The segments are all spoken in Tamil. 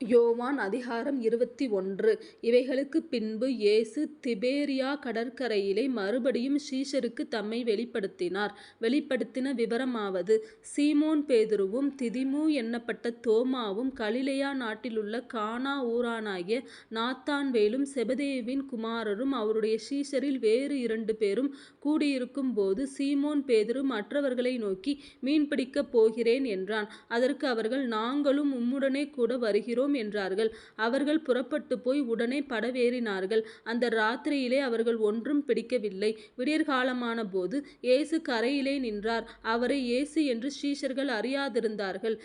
யோவான் அதிகாரம் இருபத்தி ஒன்று இவைகளுக்குப் பின்பு இயேசு திபேரியா கடற்கரையிலே மறுபடியும் ஷீஷருக்கு தம்மை வெளிப்படுத்தினார். வெளிப்படுத்தின விவரமாவது சீமோன் பேதுருவும் திதிமு என்னப்பட்ட தோமாவும் கலிலேயா நாட்டிலுள்ள கானா ஊரானாகிய நாத்தான்வேலும் செபதேவின் குமாரரும் அவருடைய ஷீஷரில் வேறு இரண்டு பேரும் கூடியிருக்கும் போது சீமோன் பேதுரு மற்றவர்களை நோக்கி மீன்பிடிக்கப் போகிறேன் என்றான். அதற்கு அவர்கள் நாங்களும் உம்முடனே கூட வருகிறோம் என்றார்கள். அவர்கள் புறப்பட்டு போய் உடனே படவேறினார்கள். அந்த ராத்திரியிலே அவர்கள் ஒன்றும் பிடிக்கவில்லை. விடியற்காலமானபோது இயேசு கரையிலே நின்றார். அவரை இயேசு என்று ஸ்ரீஷர்கள் அறியாதிருந்தார்கள்.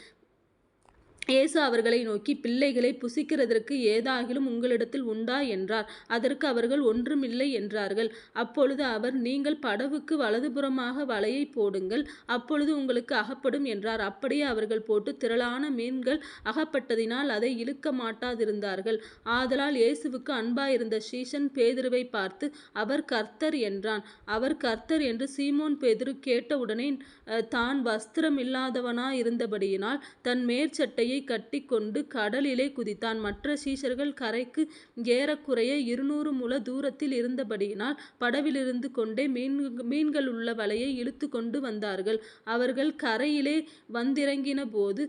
இயேசு அவர்களை நோக்கி பிள்ளைகளை புசிக்கிறதற்கு ஏதாகிலும் உங்களிடத்தில் உண்டா? என்றார். அதற்கு அவர்கள் ஒன்றுமில்லை என்றார்கள். அப்பொழுது அவர் நீங்கள் படவுக்கு வலதுபுறமாக வலையை போடுங்கள் அப்பொழுது உங்களுக்கு அகப்படும் என்றார். அப்படியே அவர்கள் போட்டு திரளான மீன்கள் அகப்பட்டதினால் அதை இழுக்க மாட்டாதிருந்தார்கள் ஆதலால் இயேசுவுக்கு அன்பாயிருந்த சீசன் பேதுருவை பார்த்து அவர் கர்த்தர் என்றான். அவர் கர்த்தர் என்று சீமோன் பேதுரு கேட்டவுடனே தான் வஸ்திரமில்லாதவனாயிருந்தபடியினால் தன் மேற்சட்டையை கட்டிக் கொண்டு கடலிலே குதித்தான். மற்ற சீஷர்கள் கரைக்கு ஏறக்குறைய இருநூறு முழ தூரத்தில் இருந்தபடியினால் படவிலிருந்து கொண்டே மீன் மீன்கள் உள்ள வலையை இழுத்துக்கொண்டு வந்தார்கள். அவர்கள் கரையிலே வந்திறங்கின போது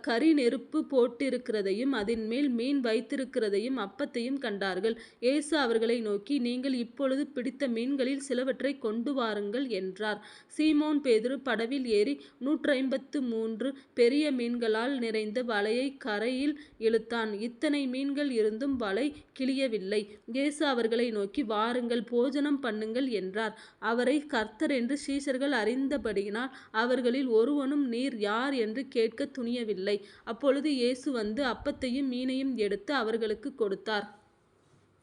கரி நெருப்பு போட்டிருக்கிறதையும் அதின்மேல் மீன் வைத்திருக்கிறதையும் அப்பத்தையும் கண்டார்கள். இயேசு அவர்களை நோக்கி நீங்கள் இப்பொழுது பிடித்த மீன்களில் சிலவற்றைக் கொண்டுவாருங்கள் என்றார். சீமோன் பேதுரு படவில் ஏறி நூற்றைம்பத்து மூன்று பெரிய மீன்களால் நிறைந்த வலையை கரையில் இழுத்தான். இத்தனை மீன்கள் இருந்தும் வலை கிழியவில்லை. இயேசு அவர்களை நோக்கி வாருங்கள் போஜனம் பண்ணுங்கள் என்றார். அவரை கர்த்தர் என்று சீஷர்கள் அறிந்தபடியினால் அவர்களில் ஒருவனும் நீர் யார்? என்று கேட்க துணியவில்லை. அப்பொழுது இயேசு வந்து அப்பத்தையும் மீனையும் எடுத்து அவர்களுக்கு கொடுத்தார்.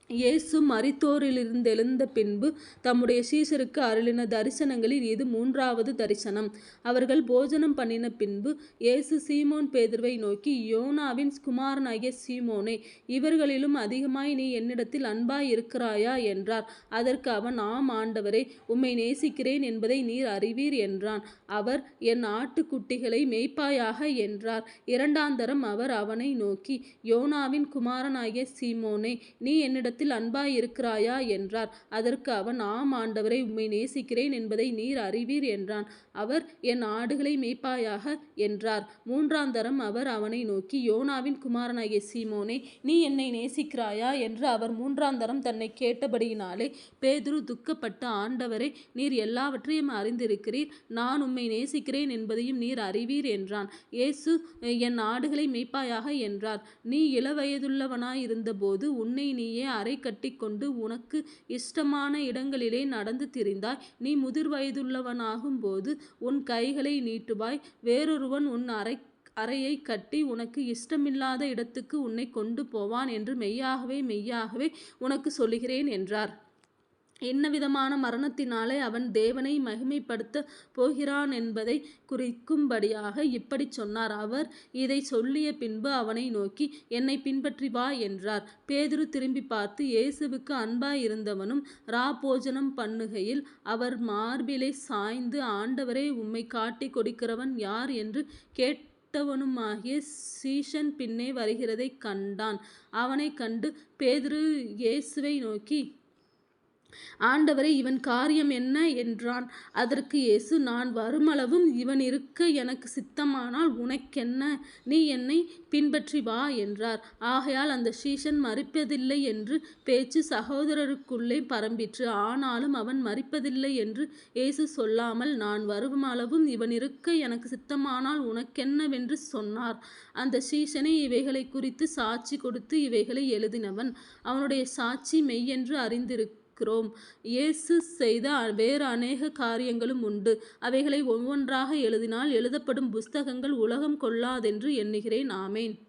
இயேசு மரித்தோரிலிருந்தெழுந்த பின்பு தம்முடைய சீசருக்கு அருளின தரிசனங்களில் இது மூன்றாவது தரிசனம். அவர்கள் போஜனம் பண்ணின பின்பு இயேசு சீமோன் பேதுருவை நோக்கி யோனாவின் குமாரனாகிய சீமோனே இவர்களிலும் அதிகமாய் நீ என்னிடத்தில் அன்பாயிருக்கிறாயா? என்றார். அதற்கு அவன் ஆம் ஆண்டவரே உம்மை நேசிக்கிறேன் என்பதை நீர் அறிவீர் என்றான். அவர் என் ஆட்டுக்குட்டிகளை மேய்ப்பாயாக என்றார். இரண்டாந்தரம் அவர் அவனை நோக்கி யோனாவின் குமாரனாகிய சீமோனே நீ என்னிடத்தில் அன்பாயிருக்கிறாயா? என்றார். அதற்கு அவன் ஆம் ஆண்டவரை உம்மை நேசிக்கிறேன் என்பதை நீர் அறிவீர் என்றான். அவர் என் ஆடுகளை மேய்ப்பாயாக என்றார். மூன்றாந்தரம் அவர் அவனை நோக்கி யோனாவின் குமாரனாகிய சீமோனே நீ என்னை நேசிக்கிறாயா? என்று அவர் மூன்றாந்தரம் தன்னை கேட்டபடியினாலே பேதுரு துக்கப்பட்ட ஆண்டவரே நீர் எல்லாவற்றையும் அறிந்திருக்கிறீர் நான் உம்மை நேசிக்கிறேன் என்பதையும் நீர் அறிவீர் என்றான். இயேசு என் ஆடுகளை மேய்ப்பாயாக என்றார். நீ இளவயதுள்ளவனாயிருந்தபோது உன்னை நீயே அரைகட்டிக்கொண்டு உனக்கு இஷ்டமான இடங்களிலே நடந்து திரிந்தாய். நீ முதிர் வயதுள்ளவனாகும் போது உன் கைகளை நீட்டுவாய் வேறொருவன் உன் அறை அறையை கட்டி உனக்கு இஷ்டமில்லாத இடத்துக்கு உன்னை கொண்டு போவான் என்று மெய்யாகவே மெய்யாகவே உனக்கு சொல்லுகிறேன் என்றார். என்ன விதமான மரணத்தினாலே அவன் தேவனை மகிமைப்படுத்தப் போகிறானென்பதைக் குறிக்கும்படியாக இப்படிச் சொன்னார். அவர் இதை சொல்லிய பின்பு அவனை நோக்கி என்னை பின்பற்றி வா என்றார். பேதுரு திரும்பிப் பார்த்து இயேசுவுக்கு அன்பாயிருந்தவனும் போஜனம் பண்ணுகையில் அவர் மார்பிலே சாய்ந்து ஆண்டவரே உம்மை காட்டிக் கொடுக்கிறவன் யார்? என்று கேட்டவனுமாகிய சீஷன் பின்னே வருகிறதைக் கண்டான். அவனைக் கண்டு பேதுரு இயேசுவை நோக்கி ஆண்டவரே இவன் காரியம் என்ன? என்றான். அதற்கு இயேசு நான் வருமளவும் இவன் இருக்க எனக்கு சித்தமானால் உனக்கென்ன? நீ என்னை பின்பற்றி வா என்றார். ஆகையால் அந்த சீஷன் மறிப்பதில்லை என்று பேச்சு சகோதரருக்குள்ளே பரம்பிற்று. ஆனாலும் அவன் மறிப்பதில்லை என்று இயேசு சொல்லாமல் நான் வருமளவும் இவன் இருக்க எனக்கு சித்தமானால் உனக்கென்னவென்று சொன்னார். அந்த சீஷனை இவைகளைக் குறித்து சாட்சி கொடுத்து இவைகளை எழுதினவன். அவனுடைய சாட்சி மெய்யென்று அறிந்திருக்கிறோம். இயேசு செய்த வேறு அநேக காரியங்களும் உண்டு. அவைகளை ஒவ்வொன்றாக எழுதினால் எழுதப்படும் புஸ்தகங்கள் உலகம் கொள்ளாதென்று எண்ணுகிறேன். ஆமேன்